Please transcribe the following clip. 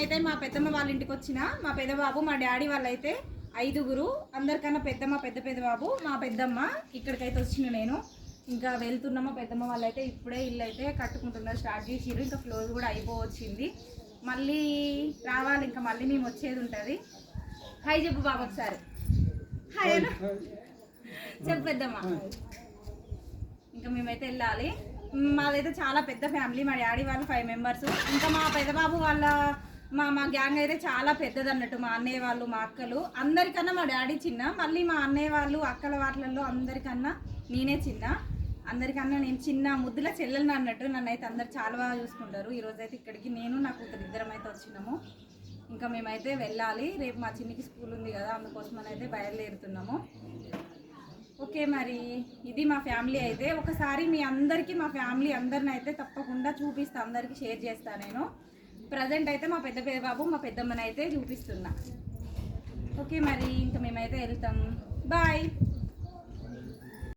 నేనైతే మా పెద్దమ్మ వాళ్ళ ఇంటికి వచ్చిన. మా పెద్ద బాబు మా డాడీ వాళ్ళైతే ఐదుగురు. అందరికన్నా పెద్దమ్మ పెద్ద పెద్ద బాబు మా పెద్దమ్మ. ఇక్కడికైతే వచ్చిన నేను. ఇంకా వెళ్తున్నామా పెద్దమ్మ వాళ్ళైతే ఇప్పుడే ఇల్లు అయితే కట్టుకుంటున్నారు స్టార్ట్ చేసిర్రు. ఇంకా ఫ్లోర్ కూడా అయిపోవచ్చింది. మళ్ళీ రావాలి ఇంకా మళ్ళీ మేము వచ్చేది ఉంటుంది. హాయ్ చెప్పు బాబు ఒకసారి. హాయ్ అన్న. చెప్పు పెద్దమ్మ. ఇంకా మేమైతే వెళ్ళాలి. మాదైతే చాలా పెద్ద ఫ్యామిలీ. మా డాడీ వాళ్ళు ఫైవ్ మెంబర్స్. ఇంకా మా పెద్దబాబు వాళ్ళ మా మా గ్యాంగ్ అయితే చాలా పెద్దది అన్నట్టు మా అన్నయ్య వాళ్ళు మా అక్కలు. అందరికన్నా మా డాడీ చిన్న. మళ్ళీ మా అన్నయ్య వాళ్ళు అక్కల వాటిలలో అందరికన్నా నేనే చిన్న. అందరికన్నా నేను చిన్న ముద్దుల చెల్లెలను అన్నట్టు నన్ను అయితే అందరు చాలా బాగా చూసుకుంటారు. ఈరోజైతే అయితే ఇక్కడికి నేను నాకు ఇద్దరం అయితే వచ్చినాము. ఇంకా మేమైతే వెళ్ళాలి. రేపు మా చిన్నికి స్కూల్ ఉంది కదా అందుకోసం అయితే బయలుదేరుతున్నాము. ఓకే మరి ఇది మా ఫ్యామిలీ అయితే. ఒకసారి మీ అందరికీ మా ఫ్యామిలీ అందరిని అయితే తప్పకుండా చూపిస్తా అందరికీ షేర్ చేస్తా నేను. ప్రజెంట్ అయితే మా పెద్ద పెద్ద బాబు మా పెద్దమ్మని అయితే చూపిస్తున్నా. ఓకే మరి ఇంకా మేమైతే వెళ్తాం. బాయ్.